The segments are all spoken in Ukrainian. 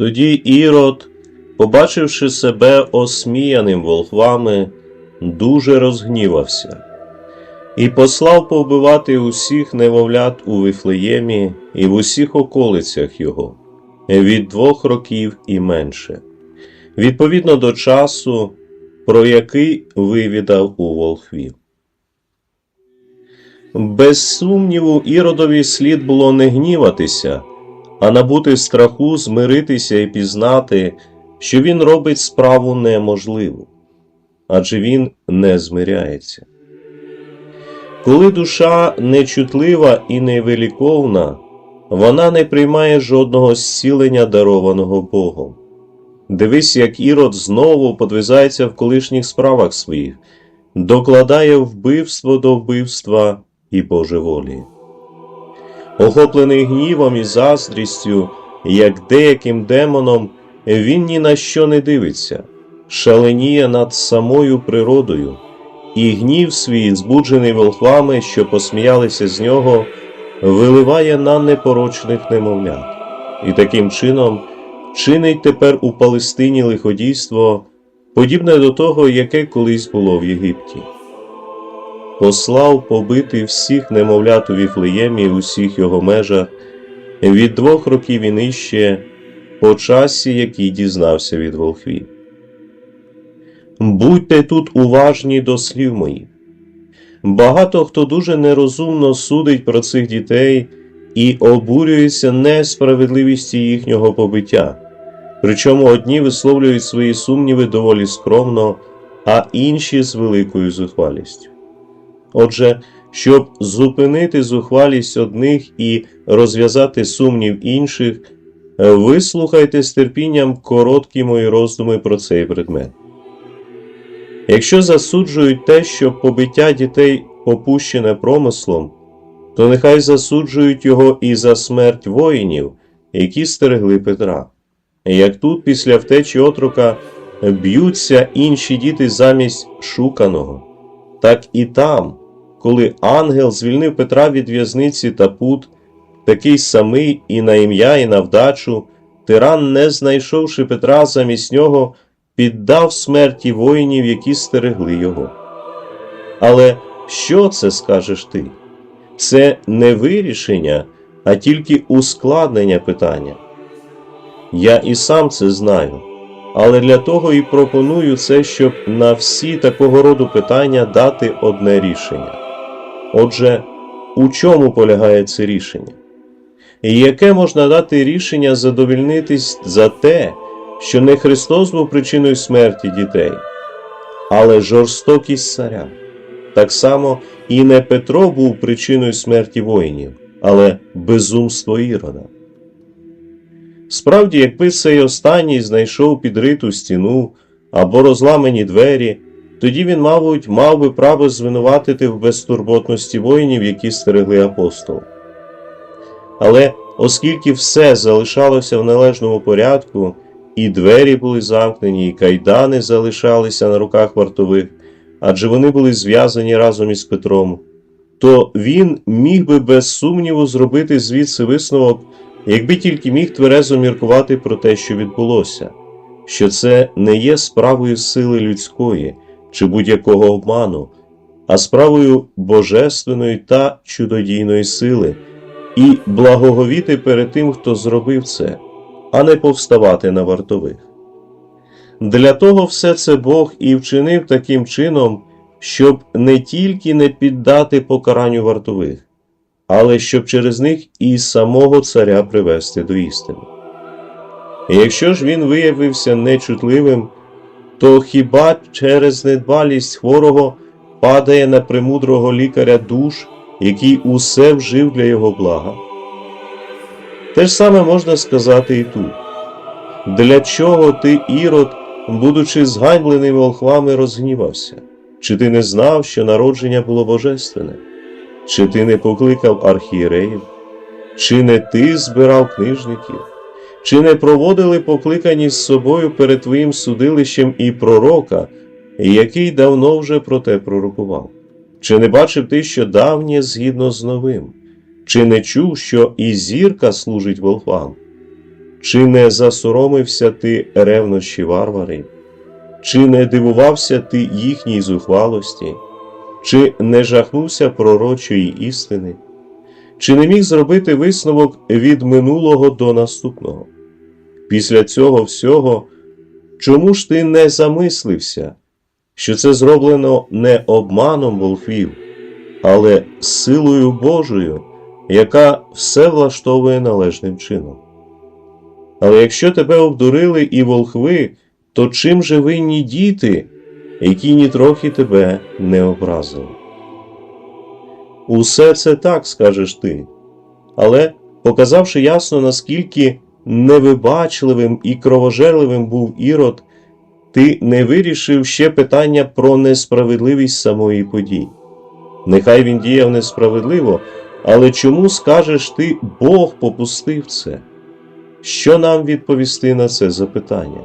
Тоді Ірод, побачивши себе осміяним волхвами, дуже розгнівався і послав повбивати усіх немовлят у Вифлеємі і в усіх околицях його від двох років і менше, відповідно до часу, про який вивідав у волхвів. Без сумніву, Іродові слід було не гніватися, а набути страху, змиритися і пізнати, що він робить справу неможливу, адже він не змиряється. Коли душа нечутлива і невеликовна, вона не приймає жодного зцілення, дарованого Богом. Дивись, як Ірод знову подвизається в колишніх справах своїх, докладає вбивство до вбивства і божеволі. Охоплений гнівом і заздрістю, як деяким демоном, він ні на що не дивиться, шаленіє над самою природою, і гнів свій, збуджений волхвами, що посміялися з нього, виливає на непорочних немовлят, і таким чином чинить тепер у Палестині лиходійство, подібне до того, яке колись було в Єгипті. Послав побити всіх немовлят у Віфлеємі у всіх його межах від двох років і нижче, по часі, який дізнався від волхвів. Будьте тут уважні до слів моїх. Багато хто дуже нерозумно судить про цих дітей і обурюється несправедливістю їхнього побиття. Причому одні висловлюють свої сумніви доволі скромно, а інші з великою зухвалістю. Отже, щоб зупинити зухвалість одних і розв'язати сумнів інших, вислухайте з терпінням короткі мої роздуми про цей предмет. Якщо засуджують те, що побиття дітей опущене промислом, то нехай засуджують його і за смерть воїнів, які стерегли Петра. Як тут, після втечі отрока, б'ються інші діти замість шуканого, так і там, коли ангел звільнив Петра від в'язниці та пут, такий самий і на ім'я, і на вдачу, тиран, не знайшовши Петра замість нього, піддав смерті воїнів, які стерегли його. Але що це скажеш ти? Це не вирішення, а тільки ускладнення питання. Я і сам це знаю, але для того і пропоную це, щоб на всі такого роду питання дати одне рішення. Отже, у чому полягає це рішення? І яке можна дати рішення задовільнитись за те, що не Христос був причиною смерті дітей, але жорстокість царя. Так само і не Петро був причиною смерті воїнів, але безумство Ірода. Справді, якби цей останній знайшов підриту стіну або розламані двері, тоді він, мабуть, мав би право звинуватити в безтурботності воїнів, які стерегли апостол. Але оскільки все залишалося в належному порядку, і двері були замкнені, і кайдани залишалися на руках вартових, адже вони були зв'язані разом із Петром, то він міг би без сумніву зробити звідси висновок, якби тільки міг тверезо міркувати про те, що відбулося, що це не є справою сили людської чи будь-якого обману, а справою божественної та чудодійної сили, і благоговіти перед тим, хто зробив це а не повставати на вартових. Для того все це Бог і вчинив таким чином, щоб не тільки не піддати покаранню вартових, але щоб через них і самого царя привести до істини. Якщо ж він виявився нечутливим, то хіба через недбалість хворого падає на премудрого лікаря душ, який усе вжив для його блага? Те ж саме можна сказати і тут. Для чого ти, Ірод, будучи зганьблений волхвами, розгнівався? Чи ти не знав, що народження було божественне? Чи ти не покликав архієреїв? Чи не ти збирав книжників? Чи не проводили покликані з собою перед твоїм судилищем і пророка, який давно вже про те пророкував? Чи не бачив ти, що давнє згідно з новим? Чи не чув, що і зірка служить волхвам? Чи не засоромився ти ревнощі варварів? Чи не дивувався ти їхній зухвалості? Чи не жахнувся пророчої істини? Чи не міг зробити висновок від минулого до наступного? Після цього всього, чому ж ти не замислився, що це зроблено не обманом волхвів, але силою Божою, яка все влаштовує належним чином? Але якщо тебе обдурили і волхви, то чим же винні діти, які нітрохи тебе не образили? Усе це так скажеш ти, але показавши ясно, наскільки невибачливим і кровожерливим був ірод, ти не вирішив ще питання про несправедливість самої події. Нехай він діяв несправедливо, але чому скажеш ти, Бог попустив це? Що нам відповісти на це запитання?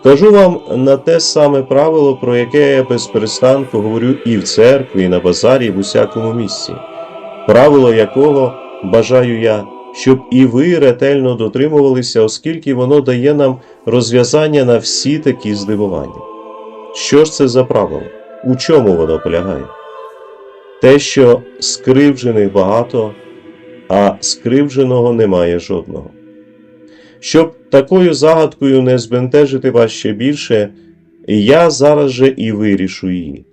Вкажу вам на те саме правило, про яке я без перестанку говорю і в церкві, і на базарі, і в усякому місці, правило якого бажаю я, щоб і ви ретельно дотримувалися, оскільки воно дає нам розв'язання на всі такі здивування. Що ж це за правило? У чому воно полягає? Те, що скривджених багато, а скривдженого немає жодного. Щоб такою загадкою не збентежити вас ще більше, я зараз же і вирішу її.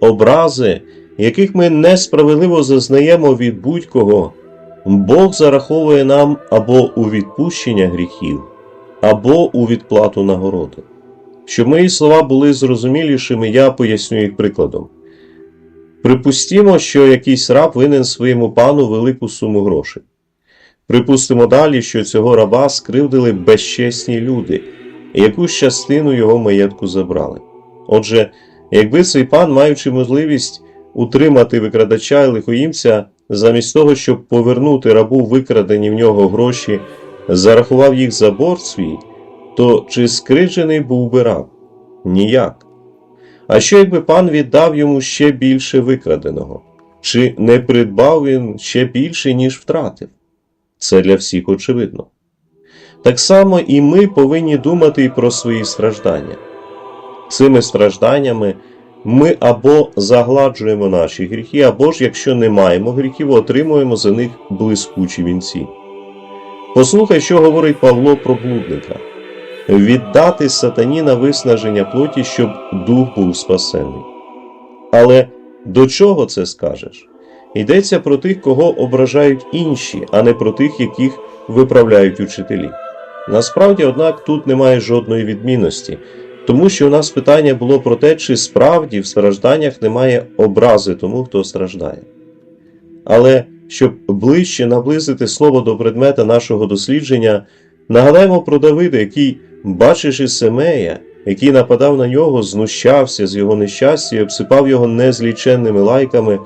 Образи, яких ми несправедливо зазнаємо від будь-кого, Бог зараховує нам або у відпущення гріхів, або у відплату нагороди. Щоб мої слова були зрозумілішими, я поясню їх прикладом. Припустімо, що якийсь раб винен своєму пану велику суму грошей. Припустимо далі, що цього раба скривдили безчесні люди, і якусь частину його маєтку забрали. Отже, якби цей пан, маючи можливість утримати викрадача і лихоїмця, замість того, щоб повернути рабу викрадені в нього гроші, зарахував їх за борг свій, то чи скриджений був би раб? Ніяк. А що якби пан віддав йому ще більше викраденого? Чи не придбав він ще більше, ніж втратив? Це для всіх очевидно. Так само і ми повинні думати і про свої страждання. Цими стражданнями ми або загладжуємо наші гріхи, або ж, якщо не маємо гріхів, отримуємо за них блискучі вінці. Послухай, що говорить Павло про блудника віддати сатані на виснаження плоті, щоб дух був спасений. Але до чого це скажеш? Йдеться про тих, кого ображають інші, а не про тих, яких виправляють учителі. Насправді, однак, тут немає жодної відмінності, тому що у нас питання було про те, чи справді в стражданнях немає образи тому, хто страждає. Але щоб ближче наблизити слово до предмета нашого дослідження, нагадаємо про Давида, який, бачивши Семея, який нападав на нього, знущався з його нещастя і обсипав його незліченними лайками,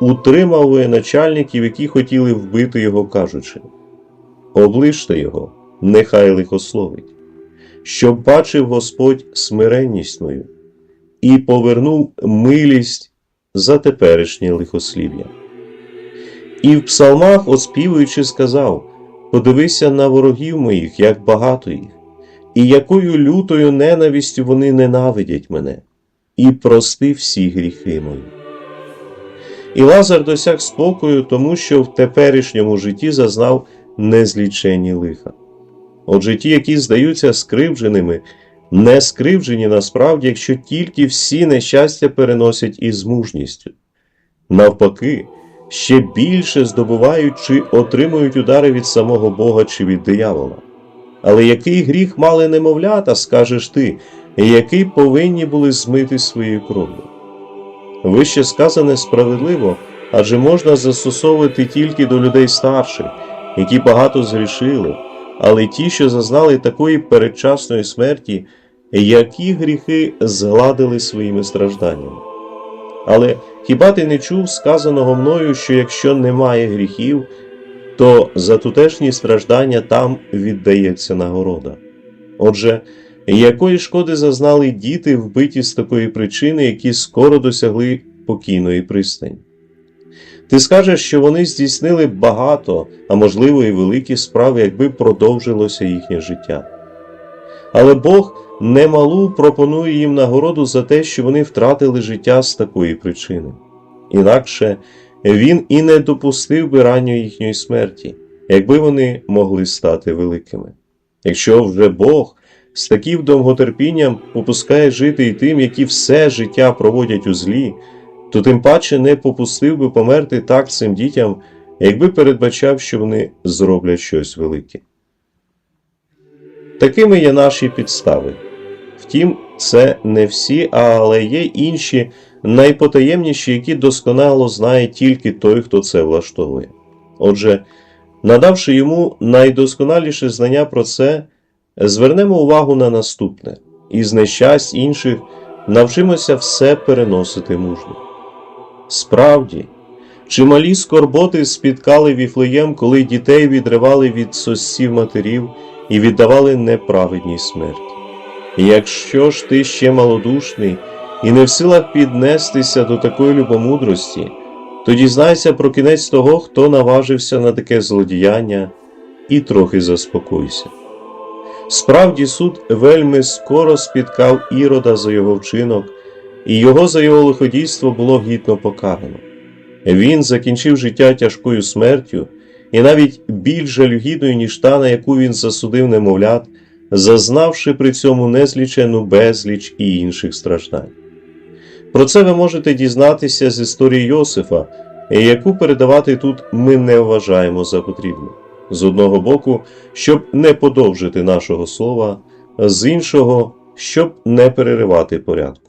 утримав воєначальників, які хотіли вбити його, кажучи: Оближте його, нехай лихословить, щоб бачив Господь смиренність мою і повернув милість за теперішнє лихослів'я. І в псалмах, оспівуючи, сказав: Подивися на ворогів моїх, як багато їх, і якою лютою ненавистю вони ненавидять мене, і прости всі гріхи мої. І Лазар досяг спокою, тому що в теперішньому житті зазнав незлічені лиха. Отже, ті, які здаються скривдженими, не скривджені насправді, якщо тільки всі нещастя переносять із мужністю. Навпаки, ще більше здобувають чи отримують удари від самого Бога чи від диявола. Але який гріх мали немовлята, скажеш ти, і який повинні були змити своєю кров'ю? Вище сказане справедливо, адже можна застосовувати тільки до людей старших, які багато згрішили, але ті, що зазнали такої передчасної смерті, які гріхи згладили своїми стражданнями. Але хіба ти не чув сказаного мною, що якщо немає гріхів, то за тутешні страждання там віддається нагорода? Отже, якої шкоди зазнали діти, вбиті з такої причини, які скоро досягли покійної пристані? Ти скажеш, що вони здійснили багато, а можливо і великі справи, якби продовжилося їхнє життя. Але Бог немалу пропонує їм нагороду за те, що вони втратили життя з такої причини. Інакше він і не допустив би ранньої їхньої смерті, якби вони могли стати великими. Якщо вже Бог з таким довготерпінням попускає жити і тим, які все життя проводять у злі, то тим паче не попустив би померти так цим дітям, якби передбачав, що вони зроблять щось велике. Такими є наші підстави. Втім, це не всі, але є інші найпотаємніші, які досконало знає тільки той, хто це влаштовує. Отже, надавши йому найдосконаліше знання про це, звернемо увагу на наступне і з нещасть інших навчимося все переносити мужньо. Справді, чималі скорботи спіткали Віфлеєм, коли дітей відривали від сосців матерів і віддавали неправедній смерті. Якщо ж ти ще малодушний і не в силах піднестися до такої любомудрості, то дізнайся про кінець того, хто наважився на таке злодіяння, і трохи заспокойся. Справді суд вельми скоро спіткав Ірода за його вчинок, і його за його лиходійство було гідно покарано. Він закінчив життя тяжкою смертю, і навіть більш жалюгідною, ніж та, на яку він засудив немовлят, зазнавши при цьому незлічену безліч і інших страждань. Про це ви можете дізнатися з історії Йосифа, яку передавати тут ми не вважаємо за потрібне. З одного боку, щоб не подовжити нашого слова, з іншого, щоб не переривати порядку.